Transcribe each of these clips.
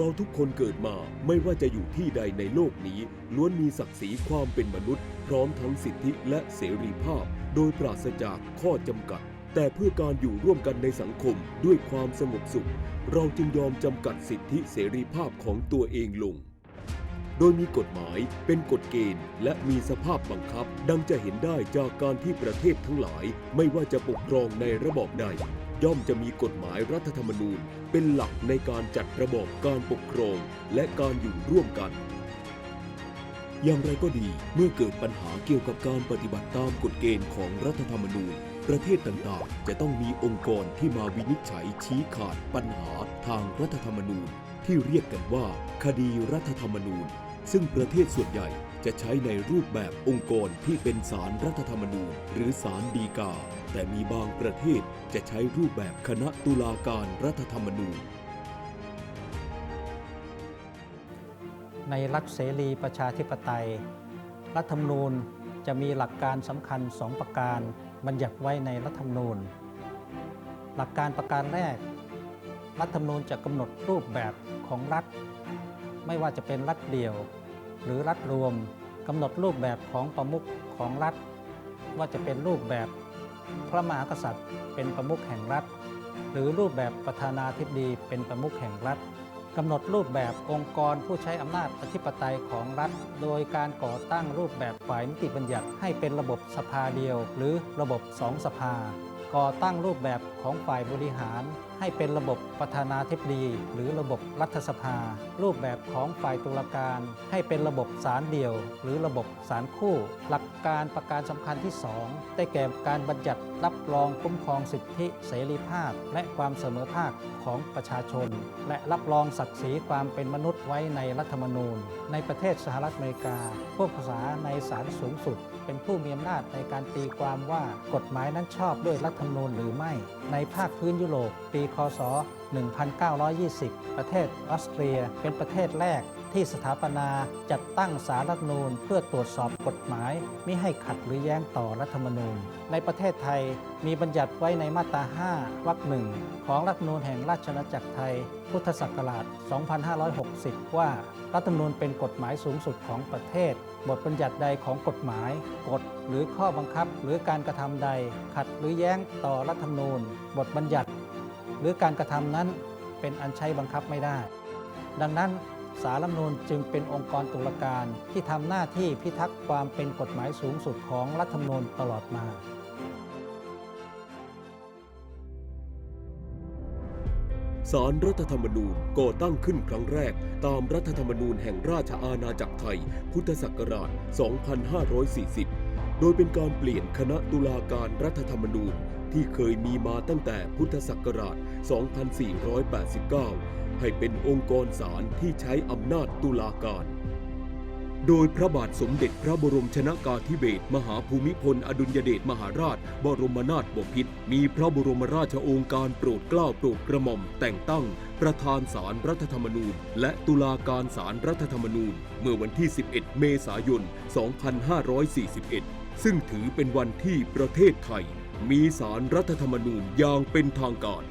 เราทุกคนเกิดมาไม่ว่าจะอยู่ที่ใดในโลกนี้ล้วนมีศักดิ์ศรีความเป็นมนุษย์ พร้อมทั้งสิทธิและเสรีภาพ โดยปราศจากข้อจำกัด แต่เพื่อการอยู่ร่วมกันในสังคมด้วยความสงบสุข เราจึงยอมจำกัดสิทธิเสรีภาพของตัวเองลง โดยมีกฎหมายเป็นกฎเกณฑ์ และมีสภาพบังคับ ดังจะเห็นได้จากการที่ประเทศทั้งหลาย ไม่ว่าจะปกครองในระบอบใด ย่อมจะมีกฎหมายรัฐธรรมนูญเป็นหลักในการจัดระบอบการปกครองและการอยู่ร่วมกัน อย่างไรก็ดีเมื่อเกิดปัญหาเกี่ยวกับการปฏิบัติตามกฎเกณฑ์ของรัฐธรรมนูญ ประเทศต่างๆ จะต้องมีองค์กรที่มาวินิจฉัยชี้ขาดปัญหาทางรัฐธรรมนูญ ที่เรียกกันว่า คดีรัฐธรรมนูญ ซึ่งประเทศส่วนใหญ่ จะใช้ในรูปแบบองค์กรที่เป็นศาลรรัฐธรรมนูญ หรือศาลฎีกา แต่มีบางประเทศจะใช้รูปแบบคณะตุลาการรัฐธรรมนูญ ในรัฐเสรีประชาธิปไตย รัฐธรรมนูญจะมีหลักการสำคัญสองประการบัญญัติไว้ในรัฐธรรมนูญ หลักการประการแรก รัฐธรรมนูญจะกำหนดรูปแบบของรัฐ ไม่ว่าจะเป็นรัฐเดี่ยว หรือรัฐรวมกำหนดรูปแบบของประมุขของรัฐ ว่าจะเป็นรูปแบบพระมหากษัตริย์ เป็นประมุขแห่งรัฐ หรือรูปแบบประธานาธิบดีเป็นประมุขแห่งรัฐกำหนดรูปแบบองค์กรผู้ใช้อำนาจอธิปไตยของรัฐ โดยการก่อตั้งรูปแบบฝ่ายนิติบัญญัติให้เป็นระบบสภาเดียว หรือระบบสองสภา ก่อตั้งรูปแบบของฝ่ายบริหาร ให้เป็นระบบประธานาธิบดีหรือระบบรัฐสภา รูปแบบของฝ่ายตุลาการ ให้เป็นระบบศาลเดี่ยว หรือระบบศาลคู่ หลักการประการสำคัญที่ 2 ได้แก่การบัญญัติรับรองคุ้มครองสิทธิเสรีภาพ และความเสมอภาคของประชาชน และรับรองศักดิ์ศรีความเป็นมนุษย์ไว้ในรัฐธรรมนูญ ในประเทศสหรัฐอเมริกาผู้พิพากษาในศาลสูงสุด เป็นผู้มีอำนาจในการตีความว่ากฎหมายนั้นชอบด้วยรัฐธรรมนูญหรือไม่ ในภาคพื้นยุโรปปีคศ 1920 ประเทศออสเตรีย เป็นประเทศแรกที่สถาปนาจัดตั้งสารรัฐมนูญเพื่อตรวจสอบกฎหมายมิให้ขัดหรือแย้งต่อรัฐธรรมนูญ ในประเทศไทยมีบัญญัติไว้ในมาตรา 5 วรรคหนึ่งของรัฐธรรมนูญแห่งราชอาณาจักรไทย พุทธศักราช 2560 ว่ารัฐธรรมนูญเป็นกฎหมายสูงสุดของประเทศ บทบัญญัติใดของกฎหมาย กฎหรือข้อบังคับหรือการกระทำใด ขัดหรือแย้งต่อรัฐธรรมนูญ บทบัญญัติ หรือการกระทำนั้นเป็นอันใช้บังคับไม่ได้ ดังนั้นสารรัฐธรรมนูญจึงเป็นองค์กรตุลาการที่ทำหน้าที่พิทักษ์ความเป็นกฎหมายสูงสุดของรัฐธรรมนูญตลอดมาสารรัฐธรรมนูญก่อตั้งขึ้นครั้งแรก ตามรัฐธรรมนูญแห่งราชอาณาจักรไทย พุทธศักราช 2540 โดยเป็นการเปลี่ยนคณะตุลาการรัฐธรรมนูญ ที่เคยมีมาตั้งแต่พุทธศักราช 2489 ให้เป็นองค์กรศาลที่ใช้อำนาจตุลาการ โดยพระบาทสมเด็จพระบรมชนากาธิเบศรมหาภูมิพลอดุลยเดชมหาราช บรมนาถบพิตรมีพระบรมราชโองการโปรดเกล้าโปรดกระหม่อมแต่งตั้ง ประธานศาลรรัฐธรรมนูญ และตุลาการศาลรรัฐธรรมนูญ เมื่อวันที่ 11 เมษายน 2541 ซึ่งถือเป็นวันที่ประเทศไทย มีสารรัฐธรรมนูญอย่างเป็นทางการ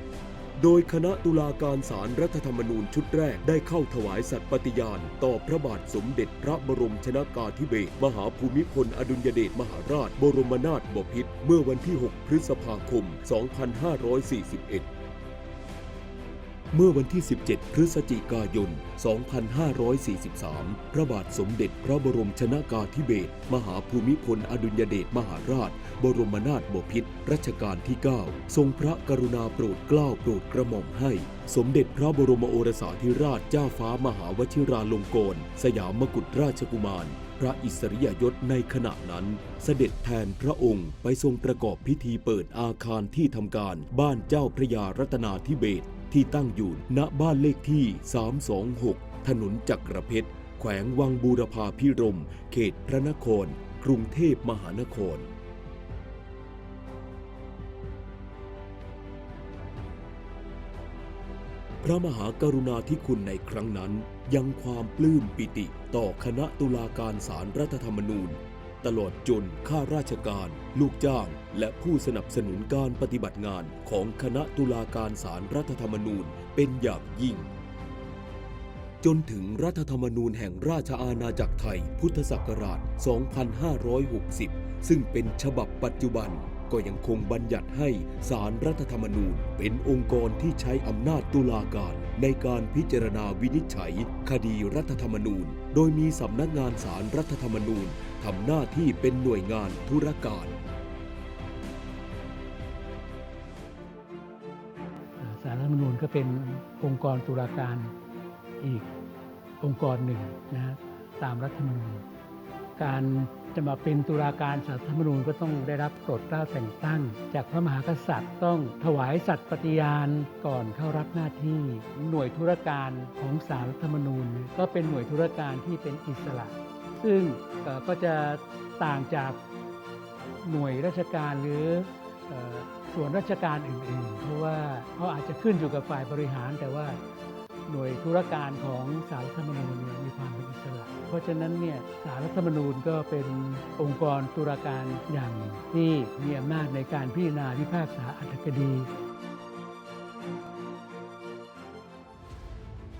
โดยคณะตุลาการสารรัฐธรรมนูญชุดแรกได้เข้าถวายสัตย์ปฏิญาณ ต่อพระบาทสมเด็จพระบรมชนากาธิเบศรมหาภูมิพลอดุลยเดชมหาราช บรมนาถบพิตรเมื่อวันที่ 6 พฤษภาคม 2541 เมื่อวันที่ 17 พฤศจิกายน 2543 พระบาทสมเด็จพระบรมชนากาธิเบศรมหาภูมิพลอดุลยเดชมหาราช บรมนาถบพิตรรัชกาลที่ 9 ทรงพระกรุณาโปรดเกล้าโปรดกระหม่อมให้ สมเด็จพระบรมโอรสาธิราชเจ้าฟ้ามหาวชิราลงกรณสยามมกุฎราชกุมาร พระอิสริยยศในขณะนั้น เสด็จแทนพระองค์ไปทรงประกอบพิธีเปิดอาคารที่ทำการบ้านเจ้าพระยารัตนาธิเบศร ที่ตั้งอยู่ณบ้านเลขที่ 326 ถนนจักรเพชร แขวงวังบูรพาพิรม เขตพระนคร กรุงเทพมหานคร พระมหากรุณาธิคุณในครั้งนั้น ยังความปลื้มปิติต่อคณะตุลาการศารรัฐธรรมนูญ ตลอดจนข้าราชการ ลูกจ้าง และผู้สนับสนุนการปฏิบัติงานของคณะตุลาการศาลรรัฐธรรมนูญเป็นอย่างยิ่ง จนถึงรัฐธรรมนูญแห่งราชอาณาจักรไทยพุทธศักราช 2560 ซึ่งเป็นฉบับปัจจุบันก็ยังคงบัญญัติให้สารรัฐธรรมนูญ เป็นองค์กรที่ใช้อำนาจตุลาการ ในการพิจารณาวินิจฉัย คดีรัฐธรรมนูญ โดยมีสำนักงานสารรัฐธรรมนูญ ทำหน้าที่เป็นหน่วยงานธุรการ สารรัฐธรรมนูญก็เป็นองค์กรตุลาการอีกองค์กรหนึ่งนะฮะตามรัฐธรรมนูญ การจะมาเป็นตุลาการสารรัฐธรรมนูญก็ต้องได้รับโปรดเกล้าแต่งตั้ง จากพระมหากษัตริย์ต้องถวายสัตย์ปฏิญาณก่อนเข้ารับหน้าที่ หน่วยธุรการของสารรัฐธรรมนูญ ก็เป็นหน่วยธุรการที่เป็นอิสระ ซึ่งก็จะต่างจากหน่วยราชการหรือส่วนราชการอื่น ๆ เพราะว่าเขาอาจจะขึ้นอยู่กับฝ่ายบริหาร แต่ว่าหน่วยธุรการของสารรัฐธรรมนูญเนี่ยมีความเป็นอิสระ เพราะฉะนั้นเนี่ยสารรัฐธรรมนูญก็เป็นองค์กรตุลาการอย่างหนึ่งที่มีอำนาจในการพิจารณาพิพากษาอัตคดี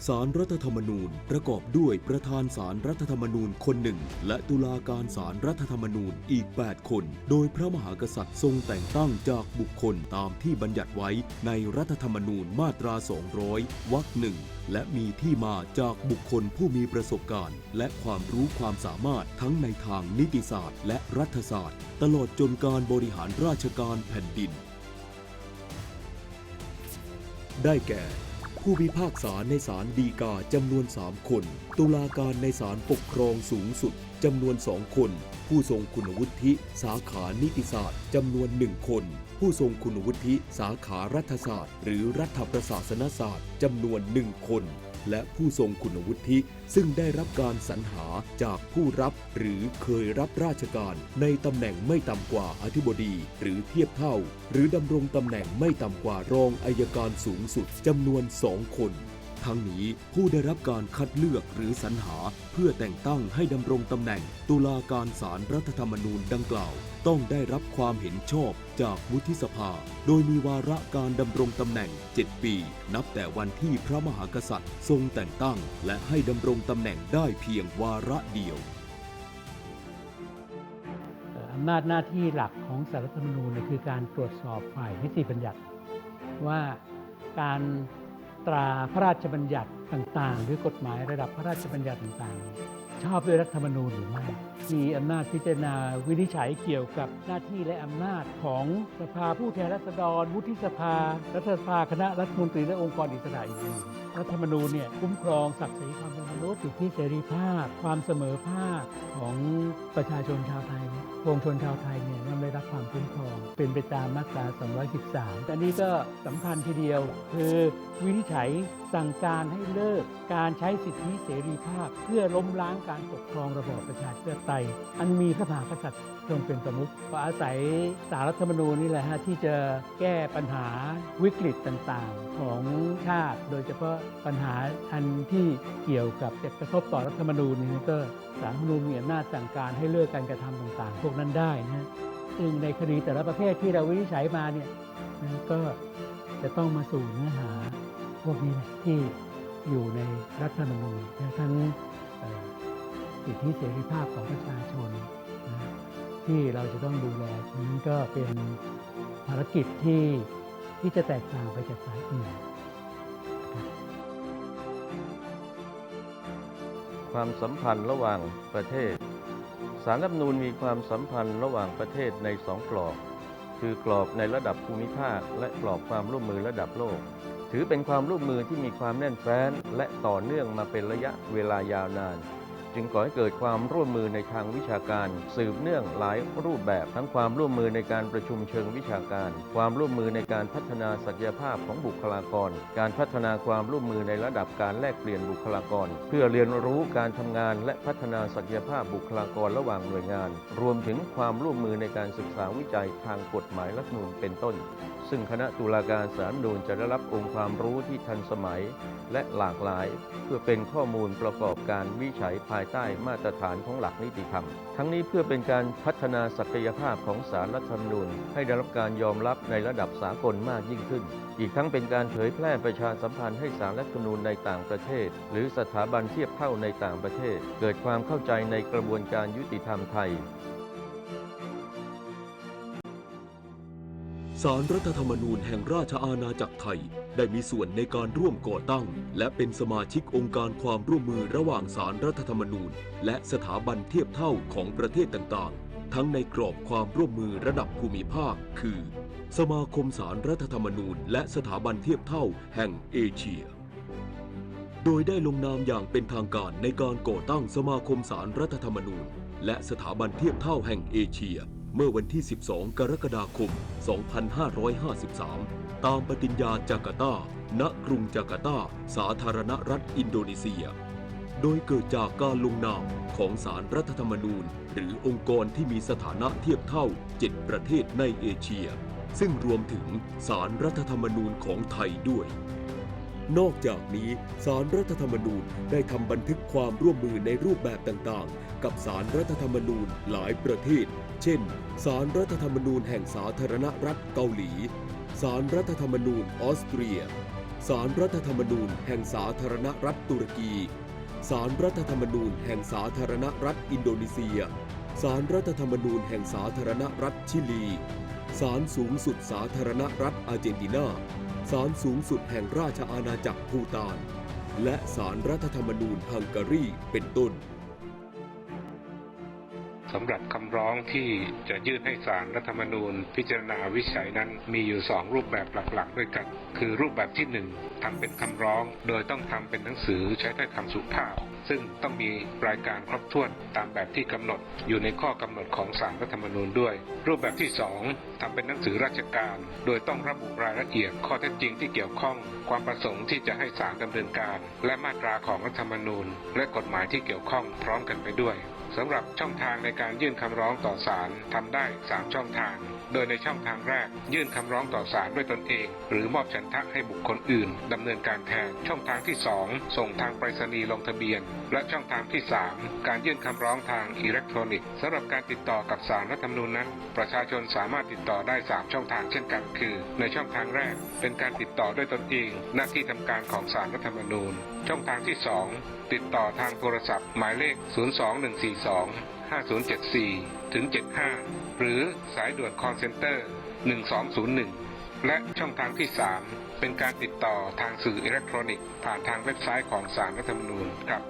สารรัฐธรรมนูญประกอบด้วยประธานสารรัฐธรรมนูญคนหนึ่ง และตุลาการสารรัฐธรรมนูญอีก 8 คน โดยพระมหากษัตริย์ทรงแต่งตั้งจากบุคคลตามที่บัญญัติไว้ในรัฐธรรมนูญมาตรา 200 วรรคหนึ่งและมีที่มาจากบุคคลผู้มีประสบการณ์ และความรู้ความสามารถทั้งในทางนิติศาสตร์ และรัฐศาสตร์ ตลอดจนการบริหารราชการแผ่นดิน ได้แก่ ผู้พิพากษาในศาลฎีกาจำนวนสามคน ตุลาการในศาลปกครองสูงสุดจำนวนสองคน ผู้ทรงคุณวุฒิสาขานิติศาสตร์จำนวนหนึ่งคน ผู้ทรงคุณวุฒิสาขารัฐศาสตร์ หรือรัฐประศาสนศาสตร์จำนวนหนึ่งคน และผู้ทรงคุณวุฒิซึ่งได้รับการสรรหาจากผู้รับหรือเคยรับราชการ ในตำแหน่งไม่ต่ำกว่าอธิบดี หรือเทียบเท่า หรือดำรงตำแหน่งไม่ต่ำกว่ารองอายการสูงสุดจำนวนสองคน ทั้งนี้ผู้ได้รับการคัดเลือกหรือสรรหาเพื่อแต่งตั้งให้ดำรงตำแหน่งตุลาการศาลรรัฐธรรมนูญดังกล่าว ต้องได้รับความเห็นชอบจากวุฒิสภา โดยมีวาระการดำรงตำแหน่ง 7 ปี นับแต่วันที่พระมหากษัตริย์ ทรงแต่งตั้ง และให้ดำรงตำแหน่งได้เพียงวาระเดียวอำนาจหน้าที่หลักของสารรัฐธรรมนูญเนี่ยคือการตรวจสอบฝ่ายนิติบัญญัติว่าการ ตราพระราชบัญญัติต่าง ๆ หรือกฎหมายระดับพระราชบัญญัติต่างๆ ชอบด้วยรัฐธรรมนูญหรือไม่มีอำนาจพิจารณาวินิจฉัยเกี่ยวกับหน้าที่และอำนาจของสภาผู้แทนราษฎร วุฒิสภา รัฐสภาคณะรัฐมนตรีและองค์กรอิสระอื่น รัฐธรรมนูญเนี่ยคุ้มครองศักดิ์ศรีความเป็นมนุษย์สิทธิเสรีภาพ ความเสมอภาคของประชาชนชาวไทยปวงชนชาวไทยเนี่ยย่อมได้รับความคุ้มครอง เป็นไปตามมาตรา 213 อันนี้ก็สำคัญทีเดียว คือวินิจฉัยสั่งการให้เลิกการใช้สิทธิเสรีภาพ เพื่อล้มล้างการปกครองระบอบประชาธิปไตย อันมีพระมหากษัตริย์ทรงเป็นประมุขก็อาศัยสารรัฐธรรมนูญนี่แหละฮะที่จะแก้ปัญหาวิกฤตต่างๆ ของชาติ โดยเฉพาะปัญหาอันที่เกี่ยวกับจะกระทบต่อรัฐธรรมนูญนี่ก็สารรัฐธรรมนูญมีอำนาจสั่งการให้เลิกการกระทำต่างๆ พวกนั้นได้นะซึ่งในคดีแต่ละประเภทที่เราวินิจฉัยมาเนี่ยก็จะต้องมาสู่เนื้อหาพวกนี้แหละที่อยู่ในรัฐธรรมนูญทั้งสิทธิเสรีภาพของประชาชนที่เราจะต้องดูแลนี้นก็เป็นภารกิจที่ที่จะแตกต่างไปจากสายอื่น ความสัมพันธ์ระหว่างประเทศ สารรัฐมนูลมีความสัมพันธ์ระหว่างประเทศในสองกรอบ คือกรอบในระดับภูมิภาค และกรอบความร่วมมือระดับโลก ถือเป็นความร่วมมือที่มีความแน่นแฟ้น และต่อเนื่องมาเป็นระยะเวลายาวนาน จึงก่อให้เกิดความร่วมมือในทางวิชาการ สืบเนื่องหลายรูปแบบ ทั้งความร่วมมือในการประชุมเชิงวิชาการ ความร่วมมือในการพัฒนาศักยภาพของบุคลากร การพัฒนาความร่วมมือในระดับการแลกเปลี่ยนบุคลากร เพื่อเรียนรู้การทำงานและพัฒนาศักยภาพบุคลากรระหว่างหน่วยงาน รวมถึงความร่วมมือในการศึกษาวิจัยทางกฎหมายรัฐนูญเป็นต้น ซึ่งคณะตุลาการสารรัฐธรรมนูญจะได้รับองค์ความรู้ที่ทันสมัย และหลากหลาย เพื่อเป็นข้อมูลประกอบการวิจัยภายายใต้มาตรฐานของหลักนิติธรรม ทั้งนี้เพื่อเป็นการพัฒนาศักยภาพของสารรัฐธรรมนูญ ให้ได้รับการยอมรับในระดับสากลมากยิ่งขึ้น อีกทั้งเป็นการเผยแพร่ประชาสัมพันธ์ให้สารรัฐธรรมนูญในต่างประเทศ หรือสถาบันเทียบเท่าในต่างประเทศ เกิดความเข้าใจในกระบวนการยุติธรรมไทย สารรัฐธรรมนูญแห่งราชอาณาจักรไทย ได้มีส่วนในการร่วมก่อตั้ง และเป็นสมาชิกองค์การความร่วมมือระหว่างสารรัฐธรรมนูญ และสถาบันเทียบเท่าของประเทศต่างๆ ทั้งในกรอบความร่วมมือระดับภูมิภาค คือ สมาคมสารรัฐธรรมนูญ และสถาบันเทียบเท่าแห่งเอเชีย โดยได้ลงนามอย่างเป็นทางการในการก่อตั้งสมาคมสารรัฐธรรมนูญ และสถาบันเทียบเท่าแห่งเอเชีย เมื่อวันที่ 12 กรกฎาคม 2553 ตามปฏิญญาจาการ์ตา ณ กรุงจาการ์ตา สาธารณรัฐอินโดนีเซีย โดยเกิดจากการลงนามของสารรัฐธรรมนูญ หรือองค์กรที่มีสถานะเทียบเท่า 7 ประเทศในเอเชีย ซึ่งรวมถึงสารรัฐธรรมนูญของไทยด้วยนอกจากนี้สารรัฐธรรมนูญได้ทำบันทึกความร่วมมือในรูปแบบต่างๆ กับสารรัฐธรรมนูญหลายประเทศ เช่นสารรัฐธรรมนูญแห่งสาธารณรัฐเกาหลีสารรัฐธรรมนูญออสเตรียสารรัฐธรรมนูญแห่งสาธารณรัฐตุรกีสารรัฐธรรมนูญแห่งสาธารณรัฐอินโดนีเซียสารรัฐธรรมนูญแห่งสาธารณรัฐชิลี ศาลสูงสุดสาธารณรัฐอาร์เจนตินา ศาลสูงสุดแห่งราชอาณาจักรภูตาน และศาลรัฐธรรมนูญฮังการีเป็นต้น สำหรับคำร้องที่จะยื่นให้ศาลรัฐธรรมนูญ พิจารณาวิจัยนั้นมีอยู่สองรูปแบบหลักๆ ด้วยกัน คือรูปแบบที่หนึ่งทำเป็นคำร้อง โดยต้องทำเป็นหนังสือใช้ถ้อยคำสุภาพ ซึ่งต้องมีรายการครบถ้วนตามแบบที่กำหนด อยู่ในข้อกำหนดของศาลรัฐธรรมนูญด้วย รูปแบบที่สองทำเป็นหนังสือราชการ โดยต้องระบุรายละเอียด ข้อเท็จจริงที่เกี่ยวข้อง ความประสงค์ที่จะให้ศาลดำเนินการ และมาตราของรัฐธรรมนูญ และกฎหมายที่เกี่ยวข้องพร้อมกันไปด้วย สำหรับช่องทางในการยื่นคำร้องต่อศาลทำได้ 3 ช่องทาง โดยในช่องทางแรก ยื่นคำร้องต่อศาลด้วยตนเอง หรือมอบฉันทะให้บุคคลอื่นดำเนินการแทน ช่องทางที่ 2 ส่งทางไปรษณีย์ลงทะเบียน และช่องทางที่ 3 การยื่นคำร้องทางอิเล็กทรอนิกส์สำหรับการติดต่อกับศาลรัฐธรรมนูญนั้น ประชาชนสามารถติดต่อได้ 3 ช่องทางเช่นกัน คือ ในช่องทางแรก เป็นการติดต่อด้วยตนเอง หน้าที่ทำการของศาลรัฐธรรมนูญ ช่องทางที่ 2 ติดต่อทางโทรศัพท์หมายเลข 02142 5074 ถึง 75 หรือสายด่วน call center 1201 และช่องทางที่ 3 เป็นการติดต่อทางสื่ออิเล็กทรอนิกส์ผ่านทางเว็บไซต์ของศาลรัฐธรรมนูญครับ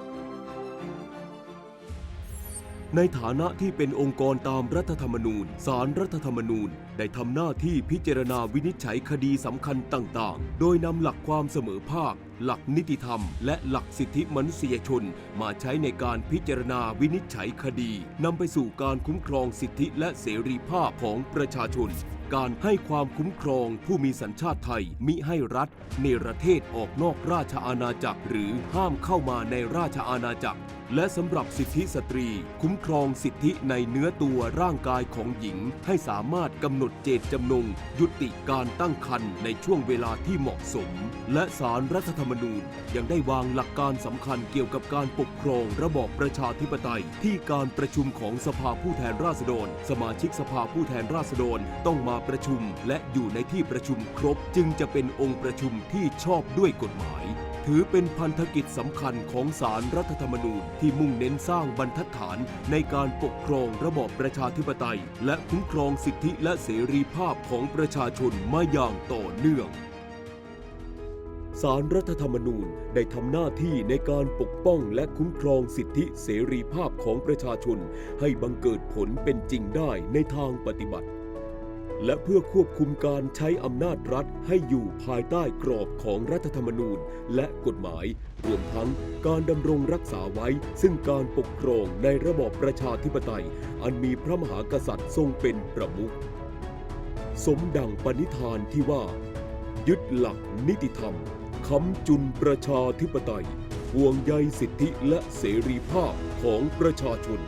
ในฐานะที่เป็นองค์กรตามรัฐธรรมนูญ สารรัฐธรรมนูญได้ทำหน้าที่พิจารณาวินิจฉัยคดีสำคัญต่าง ๆ โดยนำหลักความเสมอภาค หลักนิติธรรม และหลักสิทธิมนุษยชน มาใช้ในการพิจารณาวินิจฉัยคดีนำไปสู่การคุ้มครองสิทธิและเสรีภาพของประชาชน การให้ความคุ้มครองผู้มีสัญชาติไทยมิให้รัฐ เนรเทศออกนอกราชอาณาจักร หรือห้ามเข้ามาในราชอาณาจักร และสำหรับสิทธิสตรี คุ้มครองสิทธิในเนื้อตัวร่างกายของหญิง ให้สามารถกำหนดเจตจำนง ยุติการตั้งครรภ์ในช่วงเวลาที่เหมาะสม และสารรัฐธรรมมนูญยังได้วางหลักการสำคัญเกี่ยวกับการปกครองระบอบประชาธิปไตย ที่การประชุมของสภาผู้แทนราษฎร สมาชิกสภาผู้แทนราษฎรต้องมาประชุม และอยู่ในที่ประชุมครบ จึงจะเป็นองค์ประชุมที่ชอบด้วยกฎหมาย ถือเป็นพันธกิจสำคัญของสารรัฐธรรมนูญที่มุ่งเน้นสร้างบรรทัดฐานในการปกครองระบอบประชาธิปไตย และคุ้มครองสิทธิและเสรีภาพของประชาชนมาอย่างต่อเนื่อง สารรัฐธรรมนูญได้ทำหน้าที่ในการปกป้องและคุ้มครองสิทธิเสรีภาพของประชาชน ให้บังเกิดผลเป็นจริงได้ในทางปฏิบัติ และเพื่อควบคุมการใช้อำนาจรัฐให้อยู่ภายใต้กรอบของรัฐธรรมนูญและกฎหมาย รวมทั้งการดำรงรักษาไว้ ซึ่งการปกครองในระบอบประชาธิปไตย อันมีพระมหากษัตริย์ทรงเป็นประมุขสมดังปณิธานที่ว่า ยึดหลักนิติธรรม ค้ำจุนประชาธิปไตยห่วงใยสิทธิและเสรีภาพของประชาชน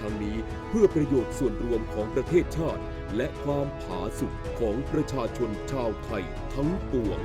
ทั้งนี้เพื่อประโยชน์ส่วนรวมของประเทศชาติ และความผาสุกของประชาชนชาวไทยทั้งปวง